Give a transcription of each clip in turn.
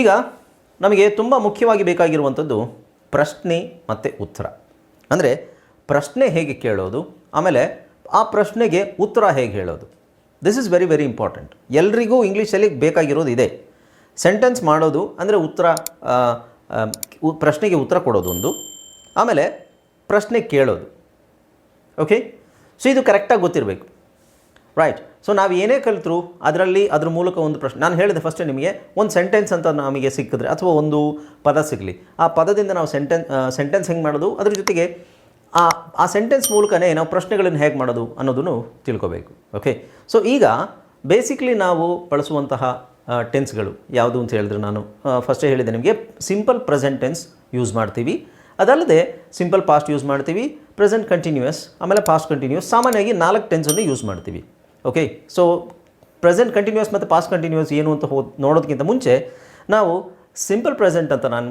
ಈಗ ನಮಗೆ ತುಂಬ ಮುಖ್ಯವಾಗಿ ಬೇಕಾಗಿರುವಂಥದ್ದು ಪ್ರಶ್ನೆ ಮತ್ತು ಉತ್ತರ. ಅಂದರೆ ಪ್ರಶ್ನೆ ಹೇಗೆ ಕೇಳೋದು, ಆಮೇಲೆ ಆ ಪ್ರಶ್ನೆಗೆ ಉತ್ತರ ಹೇಗೆ ಹೇಳೋದು. This is very very important ಎಲ್ರಿಗೂ ಇಂಗ್ಲೀಷಲ್ಲಿ ಬೇಕಾಗಿರೋದು ಇದೆ. ಸೆಂಟೆನ್ಸ್ ಮಾಡೋದು ಅಂದರೆ ಉತ್ತರ ಪ್ರಶ್ನೆಗೆ ಉತ್ತರ ಕೊಡೋದು ಒಂದು. ಆಮೇಲೆ ಪ್ರಶ್ನೆ ಕೇಳೋದು. ಓಕೆ ಸೊ ಇದು ಕರೆಕ್ಟಾಗಿ ಗೊತ್ತಿರಬೇಕು. ರೈಟ್ ಸೊ ನಾವು ಏನೇ ಕಲಿತರು, ಅದರಲ್ಲಿ ಅದ್ರ ಮೂಲಕ ಒಂದು ಪ್ರಶ್ನೆ, ನಾನು ಹೇಳಿದೆ ಫಸ್ಟ್ ನಿಮಗೆ, ಒಂದು ಸೆಂಟೆನ್ಸ್ ಅಂತ ನಮಗೆ ಸಿಕ್ಕಿದ್ರೆ, ಅಥವಾ ಒಂದು ಪದ ಸಿಗಲಿ, ಆ ಪದದಿಂದ ನಾವು ಸೆಂಟೆನ್ ಸೆಂಟೆನ್ಸ್ ಹೆಂಗೆ ಮಾಡೋದು? ಅದ್ರ ಜೊತೆಗೆ, ಆ ಆ ಸೆಂಟೆನ್ಸ್ ಮೂಲಕನೇ ನಾವು ಪ್ರಶ್ನೆಗಳನ್ನು ಹೇಗೆ ಮಾಡೋದು ಅನ್ನೋದನ್ನು ತಿಳ್ಕೋಬೇಕು ಓಕೆ ಸೊ ಈಗ ಬೇಸಿಕ್ಲಿ ನಾವು ಬಳಸುವಂತಹ ಟೆನ್ಸ್ಗಳು ಯಾವುದು ಅಂತ ಹೇಳಿದ್ರೆ ನಾನು ಫಸ್ಟೇ ಹೇಳಿದೆ ನಿಮಗೆ ಸಿಂಪಲ್ ಪ್ರೆಸೆಂಟ್ ಟೆನ್ಸ್ ಯೂಸ್ ಮಾಡ್ತೀವಿ. ಅದಲ್ಲದೆ ಸಿಂಪಲ್ ಪಾಸ್ಟ್ ಯೂಸ್ ಮಾಡ್ತೀವಿ ಪ್ರೆಸೆಂಟ್ ಕಂಟಿನ್ಯೂಯಸ್ ಆಮೇಲೆ ಪಾಸ್ಟ್ ಕಂಟಿನ್ಯೂಸ್ ಸಾಮಾನ್ಯವಾಗಿ ನಾಲ್ಕು ಟೆನ್ಸನ್ನು ಯೂಸ್ ಮಾಡ್ತೀವಿ. ಓಕೆ ಸೊ ಪ್ರೆಸೆಂಟ್ ಕಂಟಿನ್ಯೂಸ್ ಮತ್ತು ಪಾಸ್ಟ್ ಕಂಟಿನ್ಯೂಸ್ ಏನು ಅಂತ ಹೋದ್ ನೋಡೋದಕ್ಕಿಂತ ಮುಂಚೆ ನಾವು ಸಿಂಪಲ್ ಪ್ರೆಸೆಂಟ್ ಅಂತ ನಾನು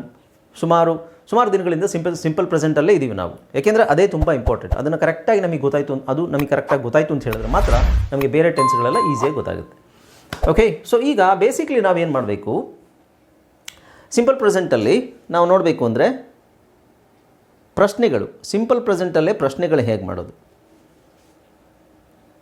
ಸುಮಾರು ಸುಮಾರು ದಿನಗಳಿಂದ ಸಿಂಪಲ್ ಸಿಂಪಲ್ ಪ್ರೆಸೆಂಟಲ್ಲೇ ಇದ್ದೀವಿ ನಾವು. ಏಕೆಂದರೆ ಅದೇ ತುಂಬ ಇಂಪಾರ್ಟೆಂಟ್ ಅದನ್ನು ಕರೆಕ್ಟಾಗಿ ನಮಗೆ ಗೊತ್ತಾಯಿತು ಅದು ನಮಗೆ ಕರೆಕ್ಟಾಗಿ ಗೊತ್ತಾಯಿತು ಅಂತ ಹೇಳಿದ್ರೆ ಮಾತ್ರ ನಮಗೆ ಬೇರೆ ಟೆನ್ಸ್ಗಳೆಲ್ಲ ಈಸಿಯಾಗಿ ಗೊತ್ತಾಗುತ್ತೆ. ಓಕೆ ಸೊ ಈಗ ಬೇಸಿಕ್ಲಿ ನಾವೇನು ಮಾಡಬೇಕು? ಸಿಂಪಲ್ ಪ್ರೆಸೆಂಟಲ್ಲಿ ನಾವು ನೋಡಬೇಕು ಅಂದರೆ ಪ್ರಶ್ನೆಗಳು. ಸಿಂಪಲ್ ಪ್ರೆಸೆಂಟಲ್ಲೇ ಪ್ರಶ್ನೆಗಳು ಹೇಗೆ ಮಾಡೋದು?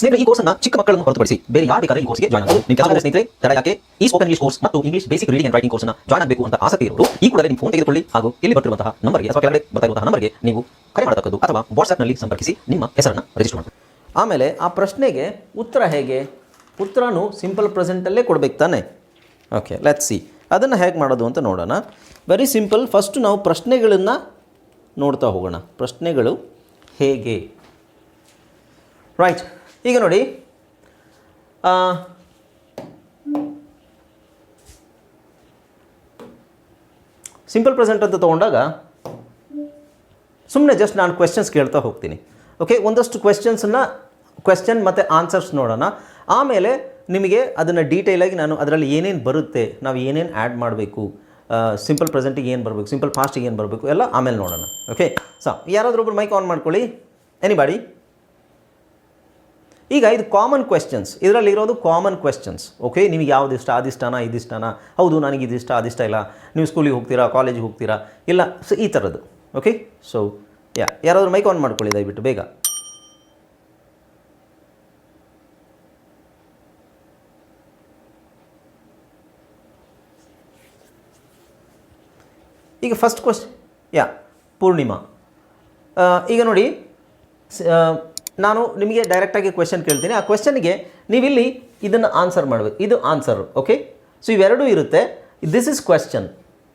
ಸ್ನೇಹಿತರೆ, ಈ ಕೋರ್ಸ್ನ ಚಿಕ್ಕ ಮಕ್ಕಳನ್ನು ಹೊರತುಪಡಿಸಿ ಬೇರೆ ಯಾರು ಬೇಕಾದ್ರೆ ಈ ಕೋರ್ಸ್ಗೆ ಜಾಯ್ನ್ ಆಗಬಹುದು ನಿಮ್ಮ ಕೆಲಸ ಸ್ನೇಹಿತರೆ, ತಡ ಯಾಕೆ? ಈ ಸ್ಪೋಕನ್ ಇಂಗ್ಲಿಷ್ ಕೋರ್ಸ್ ಮತ್ತು English basic reading and writing ಕೋರ್ಸ್ನ ಜಾಯ್ನ್ ಆಗಬೇಕು ಅಂತ ಆಸಕ್ತಿ ಇರೋರು, ಈ ಕೂಡಲೇ ನಿಮ್ಮ ಫೋನ್ ತೆಗೆದುಕೊಳ್ಳಿ ಹಾಗೂ ಇಲ್ಲಿ ಬರ್ತಿರುವಂತಹ ನಂಬರ್ಗೆ ಅಥವಾ ಕೆಳಗಡೆ ಬರ್ತಾ ನಂಬರ್ಗೆ ನೀವು ಕರೆ ಮಾಡತಕ್ಕದ್ದು ಅಥವಾ ವಾಟ್ಸ್ಆಪ್ನಲ್ಲಿ ಸಂಪರ್ಕಿಸಿ ನಿಮ್ಮ ಹೆಸರನ್ನು ರಿಜಿಸ್ಟರ್ ಮಾಡಿ ಆಮೇಲೆ ಆ ಪ್ರಶ್ನೆಗೆ ಉತ್ತರ ಹೇಗೆ? ಉತ್ತರನೂ ಸಿಂಪಲ್ ಪ್ರೆಸೆಂಟಲ್ಲೇ ಕೊಡ್ಬೇಕು ತಾನೆ. ಓಕೆ ಲೆಟ್ ಸಿ ಅದನ್ನು ಹೇಗೆ ಮಾಡೋದು ಅಂತ ನೋಡೋಣ. ವೆರಿ ಸಿಂಪಲ್ ಫಸ್ಟ್ ನಾವು ಪ್ರಶ್ನೆಗಳನ್ನು ನೋಡ್ತಾ ಹೋಗೋಣ. ಪ್ರಶ್ನೆಗಳು ಹೇಗೆ? ರೈಟ್ ಈಗ ನೋಡಿ ಸಿಂಪಲ್ ಪ್ರೆಸೆಂಟ್ ಅಂತ ತೊಗೊಂಡಾಗ ಸುಮ್ಮನೆ ಜಸ್ಟ್ ನಾನು ಕ್ವೆಶನ್ಸ್ ಕೇಳ್ತಾ ಹೋಗ್ತೀನಿ. ಓಕೆ ಒಂದಷ್ಟು ಕ್ವೆಶನ್ಸನ್ನು ಕ್ವೆಶನ್ ಮತ್ತು ಆನ್ಸರ್ಸ್ ನೋಡೋಣ. ಆಮೇಲೆ ನಿಮಗೆ ಅದನ್ನು ಡೀಟೇಲಾಗಿ ನಾನು ಅದರಲ್ಲಿ ಏನೇನು ಬರುತ್ತೆ, ನಾವು ಏನೇನು ಆ್ಯಡ್ ಮಾಡಬೇಕು ಸಿಂಪಲ್ ಪ್ರೆಸೆಂಟಿಗೆ ಏನು ಬರಬೇಕು ಸಿಂಪಲ್ ಫಾಸ್ಟಿಗೆ ಏನು ಬರಬೇಕು, ಎಲ್ಲ ಆಮೇಲೆ ನೋಡೋಣ. ಓಕೆ ಸೊ ಯಾರಾದರೂ ಒಬ್ರು ಮೈಕ್ ಆನ್ ಮಾಡ್ಕೊಳ್ಳಿ. ಎನಿಬಾಡಿ ಈಗ ಇದು ಕಾಮನ್ ಕ್ವೆಶನ್ಸ್ ಇದರಲ್ಲಿ ಇರೋದು ಕಾಮನ್ ಕ್ವೆಶನ್ಸ್ ಓಕೆ ನಿಮಗೆ ಯಾವ್ದು ಇಷ್ಟ ಅದಿಷ್ಟನಾ ಇದಿಷ್ಟಾನ ಹೌದು ನನಗೆ ಇದಿಷ್ಟ ಅದಿಷ್ಟ ಇಲ್ಲ. ನೀವು ಸ್ಕೂಲಿಗೆ ಹೋಗ್ತೀರಾ ಕಾಲೇಜಿಗೆ ಹೋಗ್ತೀರಾ? ಇಲ್ಲ. ಸೊ ಈ ಥರದ್ದು ಓಕೆ ಸೊ ಯಾ ಯಾರಾದರೂ ಮೈಕ್ ಆನ್ ಮಾಡ್ಕೊಳ್ಳಿ ದಯವಿಟ್ಟು ಬೇಗ. ಈಗ ಫಸ್ಟ್ ಕ್ವಶ್ ಯಾ ಪೂರ್ಣಿಮಾ ಈಗ ನೋಡಿ ಆ, ನಾನು ನಿಮಗೆ ಡೈರೆಕ್ಟಾಗಿ ಕ್ವೆಶನ್ ಕೇಳ್ತೀನಿ. ಆ ಕ್ವೆಶನ್ಗೆ ನೀವಿಲ್ಲಿ ಇದನ್ನು ಆನ್ಸರ್ ಮಾಡಬೇಕು. ಇದು ಆನ್ಸರ್ ಓಕೆ ಸೊ ಇವೆರಡೂ ಇರುತ್ತೆ. This is question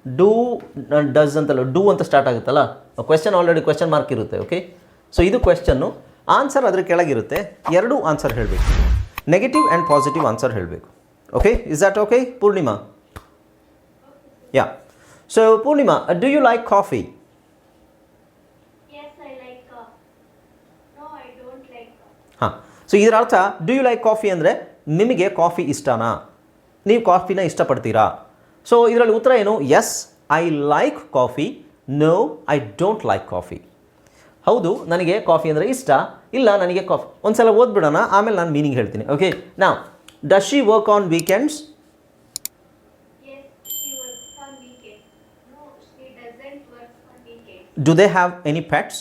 do does ಅಂತಲ್ಲ ಡೂ ಅಂತ ಸ್ಟಾರ್ಟ್ ಆಗುತ್ತಲ್ಲ? ಕ್ವೆಶನ್ ಆಲ್ರೆಡಿ ಕ್ವೆಶನ್ ಮಾರ್ಕ್ ಇರುತ್ತೆ ಓಕೆ ಸೊ ಇದು ಕ್ವೆಶನ್ನು ಆನ್ಸರ್ ಅದರ ಕೆಳಗಿರುತ್ತೆ. ಎರಡೂ ಆನ್ಸರ್ ಹೇಳಬೇಕು. ನೆಗೆಟಿವ್ ಆ್ಯಂಡ್ ಪಾಸಿಟಿವ್ ಆನ್ಸರ್ ಹೇಳಬೇಕು. Okay is that okay Purnima? Yeah so Purnima do you like coffee Yes, I like coffee. No, I don't like coffee. ಹಾಂ. So ಇದರ ಅರ್ಥ ಡು ಯು ಲೈಕ್ ಕಾಫಿ ಅಂದರೆ ನಿಮಗೆ coffee ಇಷ್ಟನಾ? ನೀವು ಕಾಫಿನ ಇಷ್ಟಪಡ್ತೀರಾ? ಸೊ ಇದರಲ್ಲಿ ಉತ್ತರ ಏನು? Yes I like coffee no I don't like coffee ಹೌದು ನನಗೆ ಕಾಫಿ ಅಂದರೆ ಇಷ್ಟ. ಇಲ್ಲ ನನಗೆ ಕಾಫಿ ಒಂದ್ಸಲ ಓದ್ಬಿಡೋಣ ಆಮೇಲೆ ನಾನು ಮೀನಿಂಗ್ ಹೇಳ್ತೀನಿ ಓಕೆ ನಾ does she work on weekends Yes, she works on weekends. No, she doesn't work on weekends. Do they have any pets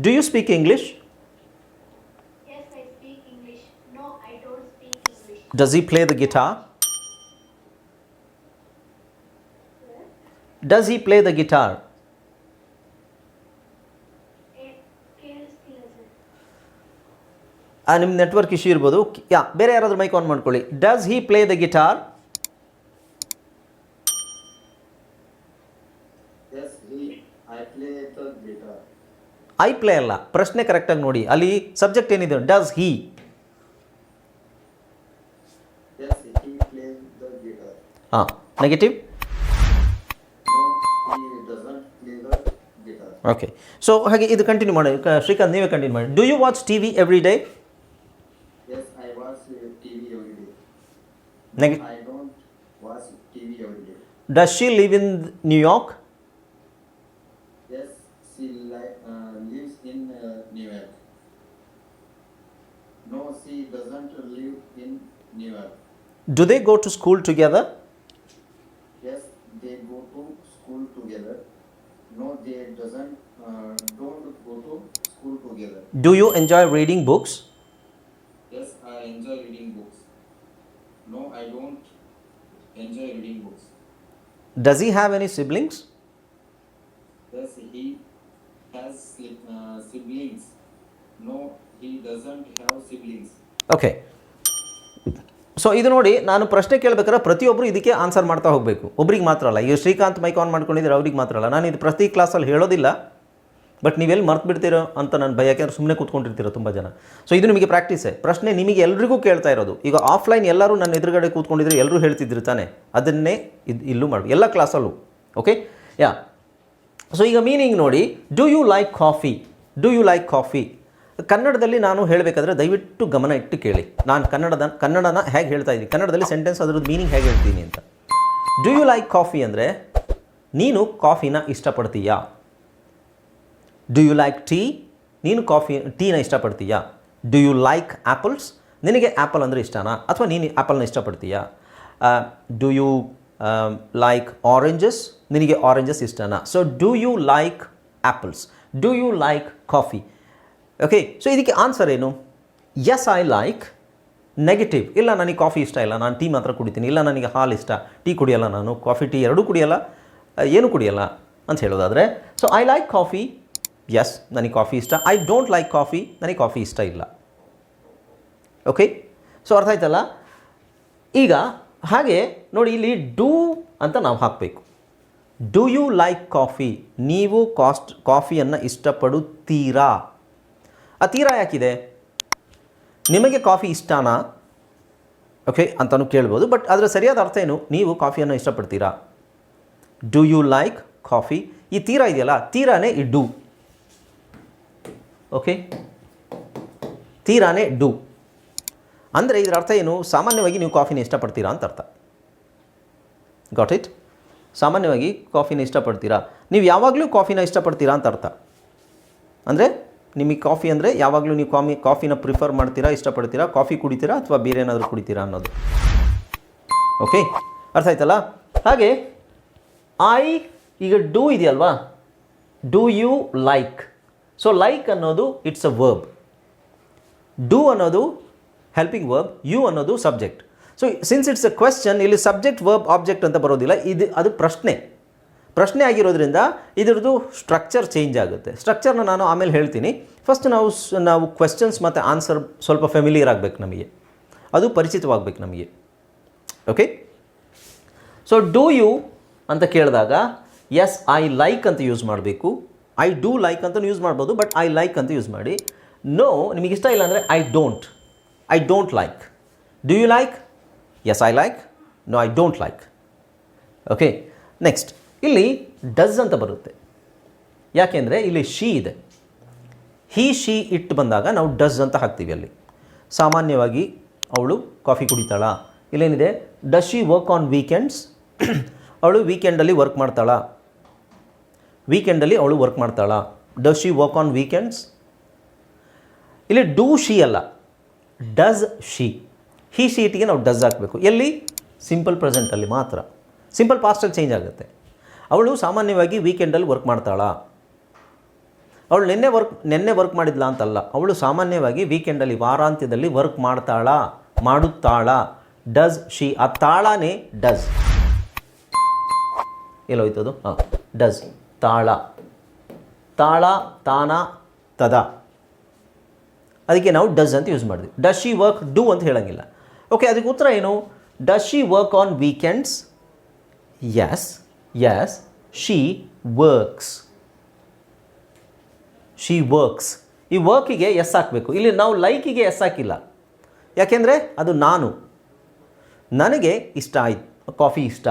pets. Do you speak English Yes, I speak English. No, I don't speak English. Does he play the guitar does he play the guitar Eh, ಕೇಳಿಸ್ತಿಲ್ಲ sir. ನಿಮ್ಮ network issue ಇರ್ಬೋದು ಯಾ ಬೇರೆ ಯಾರಾದರೂ mic on ಮಾಡ್ಕೊಳ್ಳಿ does he play the guitar I play ಅಲ್ಲ ಪ್ರಶ್ನೆ ಕರೆಕ್ಟಾಗಿ ನೋಡಿ ಅಲ್ಲಿ ಸಬ್ಜೆಕ್ಟ್ ಏನಿದೆ ಡಸ್ ಹಿ. ಹಾಂ ನೆಗೆಟಿವ್ ಓಕೆ ಸೊ ಹಾಗೆ ಇದು ಕಂಟಿನ್ಯೂ ಮಾಡಿ ಶ್ರೀಕಾಂತ್ ನೀವೇ ಕಂಟಿನ್ಯೂ ಮಾಡಿ do you watch T V every day. ನೆಗೆ. Does she live in New York She li- uh, lives in uh, New York. No, she doesn't live in New York. Do they go to school together? Yes, they go to school together. No, they doesn't uh, don't go to school together. Do you enjoy reading books? Yes, I enjoy reading books. No, I don't enjoy reading books. Does he have any siblings? Has uh, siblings. No, he doesn't have siblings. Okay. So ಇದು ನೋಡಿ ನಾನು ಪ್ರಶ್ನೆ ಕೇಳಬೇಕಾದ್ರೆ ಪ್ರತಿಯೊಬ್ಬರು ಇದಕ್ಕೆ answer ಮಾಡ್ತಾ ಹೋಗಬೇಕು. ಒಬ್ರಿಗೆ ಮಾತ್ರ ಅಲ್ಲ. ಈಗ ಶ್ರೀಕಾಂತ್ ಮೈಕ್ ಆನ್ ಮಾಡ್ಕೊಂಡಿದ್ರೆ ಅವ್ರಿಗೆ ಮಾತ್ರ ಅಲ್ಲ. ನಾನು ಇದು ಪ್ರತಿ ಕ್ಲಾಸಲ್ಲಿ ಹೇಳೋದಿಲ್ಲ. ಬಟ್ ನೀವೆಲ್ಲಿ ಮರ್ತು ಬಿಡ್ತೀರೋ ಅಂತ ನಾನು ಭಯ ಯಾಕೆಂದ್ರೆ ಸುಮ್ಮನೆ ಕೂತ್ಕೊಂಡಿರ್ತೀರೋ ತುಂಬ ಜನ. ಸೊ ಇದು ನಿಮಗೆ ಪ್ರಾಕ್ಟೀಸೇ ಪ್ರಶ್ನೆ ನಿಮಗೆ ಎಲ್ರಿಗೂ ಕೇಳ್ತಾ ಇರೋದು. ಈಗ ಆಫ್ಲೈನ್ ಎಲ್ಲರೂ ನನ್ನ ಎದುರುಗಡೆ ಕೂತ್ಕೊಂಡಿದ್ರೆ ಎಲ್ಲರೂ ಹೇಳ್ತಿದ್ರು ತಾನೆ. ಅದನ್ನೇ ಇದು ಇಲ್ಲೂ ಮಾಡಿ ಎಲ್ಲ ಕ್ಲಾಸಲ್ಲೂ ಓಕೆ ಯಾ ಸೊ ಈಗ ಮೀನಿಂಗ್ ನೋಡಿ do you like coffee do you like coffee ಕನ್ನಡದಲ್ಲಿ ನಾನು ಹೇಳಬೇಕಾದ್ರೆ ದಯವಿಟ್ಟು ಗಮನ ಇಟ್ಟು ಕೇಳಿ. ನಾನು ಕನ್ನಡದ, ಕನ್ನಡನ ಹೇಗೆ ಹೇಳ್ತಾ ಇದ್ದೀನಿ? ಕನ್ನಡದಲ್ಲಿ ಸೆಂಟೆನ್ಸ್ ಅದರದ್ದು ಮೀನಿಂಗ್ ಹೇಗೆ ಹೇಳ್ತೀನಿ ಅಂತ. ಡೂ ಯು ಲೈಕ್ ಕಾಫಿ ಅಂದರೆ, ನೀನು ಕಾಫಿನ ಇಷ್ಟಪಡ್ತೀಯಾ? ಡು ಯು ಲೈಕ್ ಟೀ ನೀನು ಕಾಫಿ ಟೀನ ಇಷ್ಟಪಡ್ತೀಯಾ? ಡು ಯು ಲೈಕ್ ಆ್ಯಪಲ್ಸ್ ನಿನಗೆ ಆ್ಯಪಲ್ ಅಂದರೆ ಇಷ್ಟನಾ? ಅಥವಾ ನೀನು ಆ್ಯಪಲ್ನ ಇಷ್ಟಪಡ್ತೀಯಾ? ಡು ಯು ಲೈಕ್ ಆರೆಂಜಸ್ ನಿನಗೆ ಆರೆಂಜಸ್ ಇಷ್ಟನಾ? So do you like apples do you like coffee okay so ಇದಕ್ಕೆ ಆನ್ಸರ್ ಏನು? ಎಸ್ ಐ ಲೈಕ್ ನೆಗೆಟಿವ್ ಇಲ್ಲ, ನನಗೆ ಕಾಫಿ ಇಷ್ಟ ಇಲ್ಲ. ನಾನು ಟೀ ಮಾತ್ರ ಕುಡಿತೀನಿ. ಇಲ್ಲ, ನನಗೆ ಹಾಲು ಇಷ್ಟ. ಟೀ ಕುಡಿಯಲ್ಲ ನಾನು. ಕಾಫಿ ಟೀ ಎರಡೂ ಕುಡಿಯಲ್ಲ. ಏನು ಏನೂ ಕುಡಿಯಲ್ಲ ಅಂತ ಹೇಳೋದಾದರೆ so I like coffee yes ನನಗೆ ಕಾಫಿ ಇಷ್ಟ. ಐ ಡೋಂಟ್ ಲೈಕ್ ಕಾಫಿ ನನಗೆ ಕಾಫಿ ಇಷ್ಟ ಇಲ್ಲ. ಓಕೆ ಸೊ ಅರ್ಥ ಆಯ್ತಲ್ಲ? ಈಗ ಹಾಗೆ ನೋಡಿ ಇಲ್ಲಿ ಡೂ ಅಂತ ನಾವು ಹಾಕಬೇಕು. ಡು ಯು ಲೈಕ್ ಕಾಫಿ ನೀವು ಕಾಸ್ಟ್ ಕಾಫಿಯನ್ನು ಇಷ್ಟಪಡುತ್ತೀರಾ? ಆ ತೀರಾ ಯಾಕಿದೆ? ನಿಮಗೆ ಕಾಫಿ ಇಷ್ಟನಾ? ಓಕೆ ಅಂತಲೂ ಕೇಳ್ಬೋದು. ಬಟ್ ಅದರ ಸರಿಯಾದ ಅರ್ಥ ಏನು? ನೀವು ಕಾಫಿಯನ್ನು ಇಷ್ಟಪಡ್ತೀರಾ? ಡು ಯು ಲೈಕ್ ಕಾಫಿ ಈ ತೀರಾ ಇದೆಯಲ್ಲ, ತೀರಾನೇ ಈ ಡೂ ಓಕೆ? ತೀರಾನೇ ಡು ಅಂದರೆ ಇದರ ಅರ್ಥ ಏನು? ಸಾಮಾನ್ಯವಾಗಿ ನೀವು ಕಾಫಿನ ಇಷ್ಟಪಡ್ತೀರಾ ಅಂತ ಅರ್ಥ. ಗಾಟ್ ಇಟ್ ಸಾಮಾನ್ಯವಾಗಿ ಕಾಫಿನ ಇಷ್ಟಪಡ್ತೀರಾ? ನೀವು ಯಾವಾಗಲೂ ಕಾಫಿನ ಇಷ್ಟಪಡ್ತೀರಾ ಅಂತ ಅರ್ಥ. ಅಂದರೆ ನಿಮಗೆ ಕಾಫಿ ಅಂದರೆ ಯಾವಾಗಲೂ ನೀವು ಕಾಫಿ ಕಾಫಿನ ಪ್ರಿಫರ್ ಮಾಡ್ತೀರಾ, ಇಷ್ಟಪಡ್ತೀರಾ, ಕಾಫಿ ಕುಡಿತೀರಾ ಅಥವಾ ಬೇರೆ ಏನಾದರೂ ಕುಡಿತೀರಾ ಅನ್ನೋದು. ಓಕೆ ಅರ್ಥ ಆಯ್ತಲ್ಲ? ಹಾಗೆ ಐ ಈಗ ಡೂ ಇದೆಯಲ್ವಾ? Do you like so like ಅನ್ನೋದು ಇಟ್ಸ್ ಅ ವರ್ಬ್ ಡೂ ಅನ್ನೋದು ಹೆಲ್ಪಿಂಗ್ ವರ್ಬ್ ಯು ಅನ್ನೋದು subject so since it's a question ಇಲ್ಲಿ ಸಬ್ಜೆಕ್ಟ್ ವರ್ಬ್ ಆಬ್ಜೆಕ್ಟ್ ಅಂತ ಬರೋದಿಲ್ಲ. ಇದು, ಅದು ಪ್ರಶ್ನೆ. ಪ್ರಶ್ನೆ ಆಗಿರೋದ್ರಿಂದ ಇದರದ್ದು ಸ್ಟ್ರಕ್ಚರ್ ಚೇಂಜ್ ಆಗುತ್ತೆ. ಸ್ಟ್ರಕ್ಚರ್ನ ನಾನು ಆಮೇಲೆ ಹೇಳ್ತೀನಿ. ಫಸ್ಟ್ ನಾವು ನಾವು ಕ್ವೆಶ್ಚನ್ಸ್ ಮತ್ತು ಆನ್ಸರ್ ಸ್ವಲ್ಪ ಫೆಮಿಲಿಯರ್ ಆಗಬೇಕು ನಮಗೆ. ಅದು ಪರಿಚಿತವಾಗಬೇಕು ನಮಗೆ. ಓಕೆ ಸೊ ಡೂ ಯು ಅಂತ ಕೇಳಿದಾಗ ಎಸ್ ಐ ಲೈಕ್ ಅಂತ ಯೂಸ್ ಮಾಡಬೇಕು. ಐ ಡೂ ಲೈಕ್ ಅಂತ ಯೂಸ್ ಮಾಡ್ಬೋದು ಬಟ್ ಐ ಲೈಕ್ ಅಂತ ಯೂಸ್ ಮಾಡಿ. ನೋ ನಿಮಗೆ ಇಷ್ಟ ಇಲ್ಲ ಅಂದರೆ I don't I don't like do you like yes I like no I don't like okay next ಇಲ್ಲಿ ಡಸ್ ಅಂತ ಬರುತ್ತೆ. ಯಾಕೆಂದರೆ ಇಲ್ಲಿ ಶೀ ಇದೆ. ಹಿ ಶಿ ಇಟ್ಟು ಬಂದಾಗ ನಾವು ಡಸ್ ಅಂತ ಹಾಕ್ತೀವಿ ಅಲ್ಲಿ. ಸಾಮಾನ್ಯವಾಗಿ ಅವಳು ಕಾಫಿ ಕುಡಿತಾಳ. ಇಲ್ಲೇನಿದೆ? Does she work on weekends ಅವಳು ವೀಕೆಂಡಲ್ಲಿ ವರ್ಕ್ ಮಾಡ್ತಾಳ. ವೀಕೆಂಡಲ್ಲಿ ಅವಳು ವರ್ಕ್ ಮಾಡ್ತಾಳ. Does she work on weekends ಇಲ್ಲಿ ಡೂ ಶಿ ಅಲ್ಲ. ಡಸ್ ಶಿ ಹಿ ಶೀಟಿಗೆ ನಾವು ಡಸ್ ಹಾಕಬೇಕು. ಎಲ್ಲಿ? ಸಿಂಪಲ್ ಪ್ರೆಸೆಂಟಲ್ಲಿ ಮಾತ್ರ. ಸಿಂಪಲ್ ಪಾಸ್ಟಲ್ಲಿ ಚೇಂಜ್ ಆಗುತ್ತೆ. ಅವಳು ಸಾಮಾನ್ಯವಾಗಿ ವೀಕೆಂಡಲ್ಲಿ ವರ್ಕ್ ಮಾಡ್ತಾಳ. ಅವಳು ನಿನ್ನೆ ವರ್ಕ್ ನಿನ್ನೆ ವರ್ಕ್ ಮಾಡಿದ್ಲಾ ಅಂತಲ್ಲ. ಅವಳು ಸಾಮಾನ್ಯವಾಗಿ ವೀಕೆಂಡಲ್ಲಿ ವಾರಾಂತ್ಯದಲ್ಲಿ ವರ್ಕ್ ಮಾಡ್ತಾಳ, ಮಾಡುತ್ತಾಳ. ಡಸ್ ಶಿ ಆ ತಾಳನೇ ಡಸ್ ಎಲ್ಲೋಯ್ತದು? ಹಾಂ. ಡಸ್ ತಾಳ. ತಾಳ ತಾನ ತದ. ಅದಕ್ಕೆ ನಾವು ಡಸ್ ಅಂತ ಯೂಸ್ ಮಾಡಿದ್ವಿ ಡಸ್ ಶಿ ವರ್ಕ್ ಡೂ ಅಂತ ಹೇಳೋಂಗಿಲ್ಲ. ಓಕೆ ಅದಕ್ಕೆ ಉತ್ತರ ಏನು? Does she work on weekends yes yes she works she works ಈ ವರ್ಕಿಗೆ ಎಸ್ ಹಾಕಬೇಕು. ಇಲ್ಲಿ ನಾವು ಲೈಕಿಗೆ ಎಸ್ ಹಾಕಿಲ್ಲ. ಯಾಕೆಂದರೆ ಅದು ನಾನು. ನನಗೆ ಇಷ್ಟ ಆಯ್ತು. ಕಾಫಿ ಇಷ್ಟ.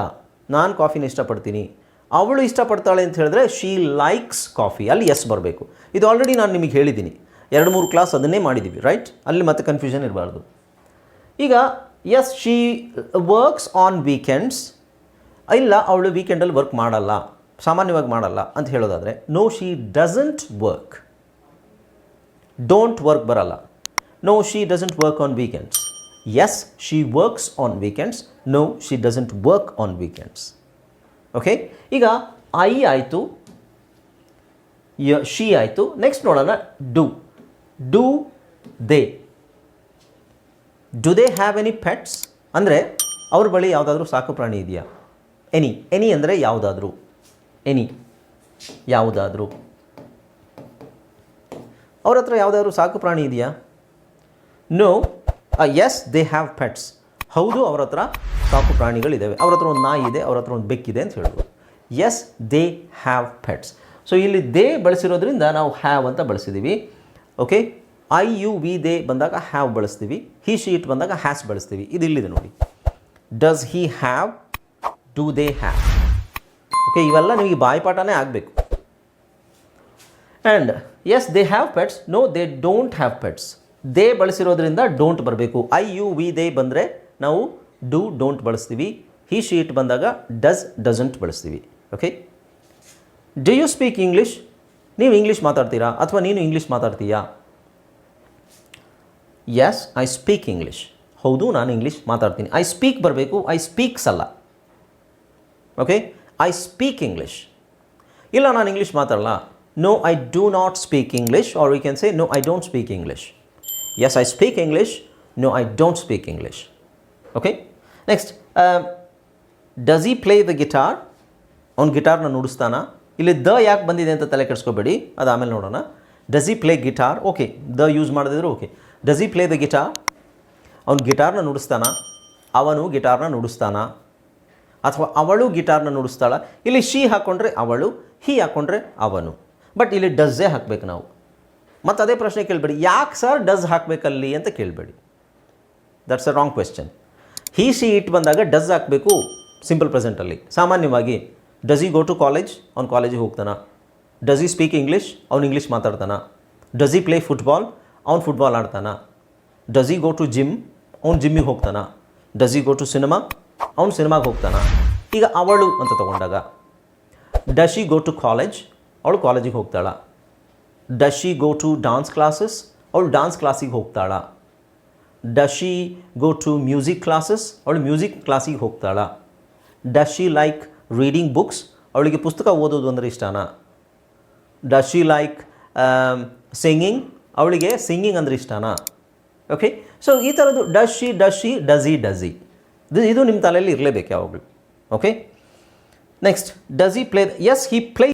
ನಾನು ಕಾಫಿನ ಇಷ್ಟಪಡ್ತೀನಿ. ಅವಳು ಇಷ್ಟಪಡ್ತಾಳೆ ಅಂತ ಹೇಳಿದ್ರೆ ಶೀ ಲೈಕ್ಸ್ ಕಾಫಿ ಅಲ್ಲಿ ಎಸ್ ಬರಬೇಕು. ಇದು ಆಲ್ರೆಡಿ ನಾನು ನಿಮಗೆ ಹೇಳಿದ್ದೀನಿ. ಎರಡು ಮೂರು ಕ್ಲಾಸ್ ಅದನ್ನೇ ಮಾಡಿದ್ದೀವಿ ರೈಟ್ ಅಲ್ಲಿ ಮತ್ತೆ ಕನ್ಫ್ಯೂಷನ್ ಇರಬಾರ್ದು. ಈಗ yes she works on weekends ಇಲ್ಲ, ಅವಳು ವೀಕೆಂಡಲ್ಲಿ ವರ್ಕ್ ಮಾಡಲ್ಲ, ಸಾಮಾನ್ಯವಾಗಿ ಮಾಡಲ್ಲ ಅಂತ ಹೇಳೋದಾದರೆ no she doesn't work don't work ಬರಲ್ಲ. No she doesn't work on weekends yes she works on weekends no she doesn't work on weekends okay ಈಗ ಐ ಆಯಿತು ಶಿ ಆಯಿತು. ನೆಕ್ಸ್ಟ್ ನೋಡೋಣ do do they do they have any pets ಅಂದರೆ ಅವ್ರ ಬಳಿ ಯಾವುದಾದ್ರೂ ಸಾಕು ಪ್ರಾಣಿ ಇದೆಯಾ? ಎನಿ ಎನಿ ಅಂದರೆ ಯಾವುದಾದ್ರೂ. ಎನಿ ಯಾವುದಾದ್ರೂ. ಅವ್ರ ಹತ್ರ ಯಾವುದಾದ್ರೂ ಸಾಕು ಪ್ರಾಣಿ ಇದೆಯಾ? No yes they have pets ಹೌದು, ಅವ್ರ ಹತ್ರ ಸಾಕು ಪ್ರಾಣಿಗಳಿದ್ದಾವೆ ಅವ್ರ ಹತ್ರ ಒಂದು ನಾಯಿ ಇದೆ, ಅವ್ರ ಹತ್ರ ಒಂದು ಬೆಕ್ಕಿದೆ ಅಂತ ಹೇಳ್ಬೋದು. Yes they have pets so ಇಲ್ಲಿ ದೇ ಬಳಸಿರೋದ್ರಿಂದ ನಾವು ಹ್ಯಾವ್ ಅಂತ ಬಳಸಿದ್ದೀವಿ okay I you we they ಬಂದಾಗ ಹ್ಯಾವ್ ಬಳಸ್ತೀವಿ. ಹಿ ಶೀಟ್ ಬಂದಾಗ ಹ್ಯಾಸ್ ಬಳಸ್ತೀವಿ. ಇದು ಇಲ್ಲಿದೆ ನೋಡಿ. Does he have do they have okay ಇವೆಲ್ಲ ನಿಮಗೆ ಬಾಯಿಪಾಠನೇ ಆಗಬೇಕು. And yes they have pets no they don't have pets they ಬಳಸಿರೋದ್ರಿಂದ don't ಬರಬೇಕು. ಐ ಯು ವಿ ದೇ ಬಂದರೆ ನಾವು ಡೂ ಡೋಂಟ್ ಬಳಸ್ತೀವಿ. ಹಿ ಶೀಟ್ ಬಂದಾಗ ಡಸ್ ಡಸಂಟ್ ಬಳಸ್ತೀವಿ. Okay do you speak English ನೀವು ಇಂಗ್ಲೀಷ್ ಮಾತಾಡ್ತೀರಾ ಅಥವಾ ನೀನು ಇಂಗ್ಲೀಷ್ ಮಾತಾಡ್ತೀಯಾ? ಎಸ್ ಐ ಸ್ಪೀಕ್ ಇಂಗ್ಲೀಷ್ ಹೌದು, ನಾನು ಇಂಗ್ಲೀಷ್ ಮಾತಾಡ್ತೀನಿ. ಐ ಸ್ಪೀಕ್ ಬರಬೇಕು ಐ ಸ್ಪೀಕ್ಸ್ ಅಲ್ಲ. ಓಕೆ ಐ ಸ್ಪೀಕ್ ಇಂಗ್ಲೀಷ್ ಇಲ್ಲ, ನಾನು ಇಂಗ್ಲೀಷ್ ಮಾತಾಡಲ್ಲ. No I do not speak English or we can say no I don't speak English yes I speak English no I don't speak English okay next does he play the guitar ಅವ್ನು ಗಿಟಾರ್ನ ನುಡಿಸ್ತಾನ? ಇಲ್ಲಿ the ಯಾಕೆ ಬಂದಿದೆ ಅಂತ ತಲೆ ಕೆಡಿಸ್ಕೋಬೇಡಿ. ಅದು ಆಮೇಲೆ ನೋಡೋಣ. Does he play guitar okay the use ಮಾಡಿದ್ರು okay does he play the guitar ಅವನು ಗಿಟಾರ್ನ ನುಡಿಸ್ತಾನ? ಅವನು ಗಿಟಾರ್ನ ನುಡಿಸ್ತಾನ? ಅಥವಾ ಅವಳು ಗಿಟಾರ್ನ ನುಡಿಸ್ತಾಳ? ಇಲ್ಲಿ ಶಿ ಹಾಕ್ಕೊಂಡ್ರೆ ಅವಳು ಹಿ ಹಾಕ್ಕೊಂಡ್ರೆ ಅವನು. ಬಟ್ ಇಲ್ಲಿ ಡಸ್ಸೇ ಹಾಕಬೇಕು ನಾವು. ಮತ್ತು ಅದೇ ಪ್ರಶ್ನೆ ಕೇಳಬೇಡಿ. ಯಾಕೆ ಸರ್ ಡಸ್ ಹಾಕಬೇಕಲ್ಲಿ ಅಂತ ಕೇಳಬೇಡಿ. That's a wrong question he she it ಬಂದಾಗ ಡಸ್ ಹಾಕಬೇಕು ಸಿಂಪಲ್ ಪ್ರೆಸೆಂಟಲ್ಲಿ ಸಾಮಾನ್ಯವಾಗಿ does he go to college ಅವ್ನು ಕಾಲೇಜಿಗೆ ಹೋಗ್ತಾನ. ಡಸ್ ಈ ಸ್ಪೀಕ್ ಇಂಗ್ಲೀಷ್ ಅವ್ನು ಇಂಗ್ಲೀಷ್ ಮಾತಾಡ್ತಾನ. ಡಸ್ ಈ ಪ್ಲೇ ಫುಟ್ಬಾಲ್ ಅವ್ನು ಫುಟ್ಬಾಲ್ ಆಡ್ತಾನ. Does he go to gym ಅವ್ನು ಜಿಮ್ಮಿಗೆ ಹೋಗ್ತಾನ. Does he go to cinema ಅವ್ನು ಸಿನಿಮಾಗೆ ಹೋಗ್ತಾನ. ಈಗ ಅವಳು ಅಂತ ತಗೊಂಡಾಗ does he go to college ಅವಳು ಕಾಲೇಜಿಗೆ ಹೋಗ್ತಾಳ. Does she go to dance classes ಅವಳು ಡಾನ್ಸ್ ಕ್ಲಾಸಿಗೆ ಹೋಗ್ತಾಳ. Does she go to music classes ಅವಳು ಮ್ಯೂಸಿಕ್ ಕ್ಲಾಸಿಗೆ ಹೋಗ್ತಾಳ. Does she like reading books ಅವಳಿಗೆ ಪುಸ್ತಕ ಓದೋದು ಅಂದರೆ ಇಷ್ಟನಾ? ಡಸ್ ಶಿ ಲೈಕ್ ಸಿಂಗಿಂಗ್ ಅವಳಿಗೆ ಸಿಂಗಿಂಗ್ ಅಂದರೆ ಇಷ್ಟನಾ? ಓಕೆ ಸೊ ಈ ಥರದ್ದು does she does she does he does he ಇದು ಇದು ನಿಮ್ಮ ತಲೆಯಲ್ಲಿ ಇರಲೇಬೇಕು ಯಾವಾಗಲೂ. Okay next does he play yes he play